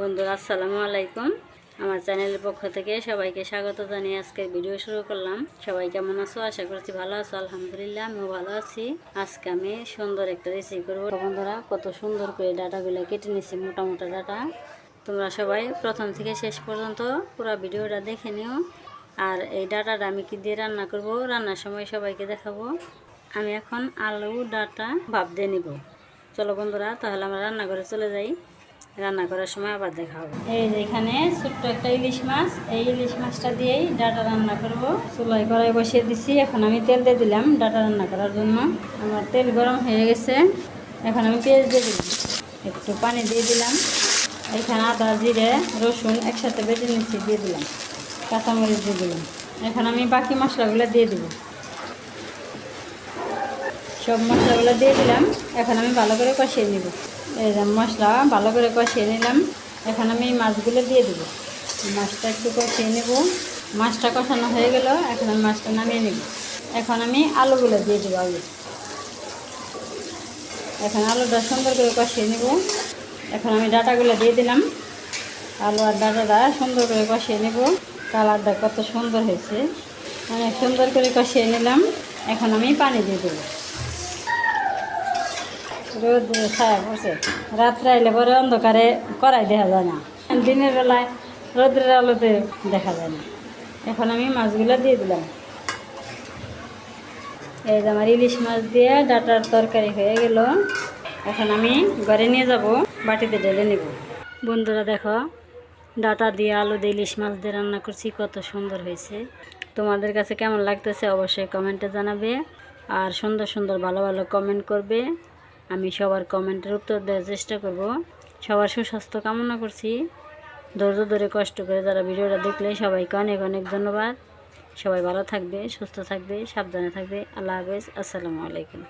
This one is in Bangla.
বন্ধুরা, আসসালামু আলাইকুম। আমার চ্যানেলের পক্ষ থেকে সবাইকে স্বাগত জানিয়ে আজকের ভিডিও শুরু করলাম। সবাই কেমন আছো? আশা করছি ভালো আছো। আলহামদুলিল্লাহ, আমিও ভালো আছি। আজকে আমি সুন্দর একটা রেসিপি করব। বন্ধুরা, কত সুন্দর করে ডাটাগুলো কেটে নিচ্ছি মোটা মোটা ডাটা। তোমরা সবাই প্রথম থেকে শেষ পর্যন্ত পুরো ভিডিওটা দেখে নিও। আর এই ডাটাটা আমি কি দিয়ে রান্না করব, রান্নার সময় সবাইকে দেখাবো। আমি এখন আলু, ডাটা, ভাপ দিয়ে নিব। চলো বন্ধুরা, তাহলে আমরা রান্নাঘরে চলে যাই। রান্না করার সময় আবার দেখা হবে। এই যে এখানে ছোট্ট একটা ইলিশ মাছ, এই ইলিশ মাছটা দিয়েই ডাটা রান্না করব। চুলাই কড়াই বসিয়ে দিছি, এখন আমি তেল দিয়ে দিলাম ডাটা রান্না করার জন্য। আমার তেল গরম হয়ে গেছে, এখন আমি পেঁয়াজ দিয়ে দিলাম। একটু পানি দিয়ে দিলাম। এখানে আদা, জিরে, রসুন একসাথে বেটে নিচ্ছি দিয়ে দিলাম। কাঁচামরিচ দিয়ে দিলাম। এখন আমি বাকি মশলাগুলো দিয়ে দিব। সব মশলাগুলো দিয়ে দিলাম। এখন আমি ভালো করে কষিয়ে নিব। এই মশলা ভালো করে কষিয়ে নিলাম। এখন আমি মাছগুলো দিয়ে দেবো। মাছটা একটু কষিয়ে নেব। মাছটা কষানো হয়ে গেল, এখন আমি মাছটা নামিয়ে নেব। এখন আমি আলুগুলো দিয়ে দেবো আলু এখন আলুটা সুন্দর করে কষিয়ে নেব। এখন আমি ডাটাগুলো দিয়ে দিলাম। আলু আর ডাটাটা সুন্দর করে কষিয়ে নেব। কালারটা কত সুন্দর হয়েছে। অনেক সুন্দর করে কষিয়ে নিলাম। এখন আমি পানি দিয়ে দেবো। রোদ ছায়া পড়ছে রাত্রে আইলে পরে অন্ধকারে করাই দেখা যায় না। দিনের বেলায় রোদ্রের আলোতে দেখা যায় না। এখন আমি মাছগুলো দিয়ে দিলাম। এই যে আমার ইলিশ মাছ দিয়ে ডাটার তরকারি হয়ে গেল। এখন আমি ঘরে নিয়ে যাব, বাটিতে ঢেলে নিব। বন্ধুরা দেখো, ডাটা দিয়ে আলু দিয়ে ইলিশ মাছ দিয়ে রান্না করছি, কত সুন্দর হয়েছে। তোমাদের কাছে কেমন লাগতেছে অবশ্যই কমেন্টে জানাবে। আর সুন্দর সুন্দর ভালো ভালো কমেন্ট করবে। আমি সবার কমেন্টের উত্তর দেওয়ার চেষ্টা করব। সবার সুস্বাস্থ্য কামনা করছি। ধৈর্য ধরে কষ্ট করে যারা ভিডিওটা দেখলে সবাইকে অনেক অনেক ধন্যবাদ। সবাই ভালো থাকবে, সুস্থ থাকবে, সাবধানে থাকবে। আল্লাহ হাফেজ। আসসালামু আলাইকুম।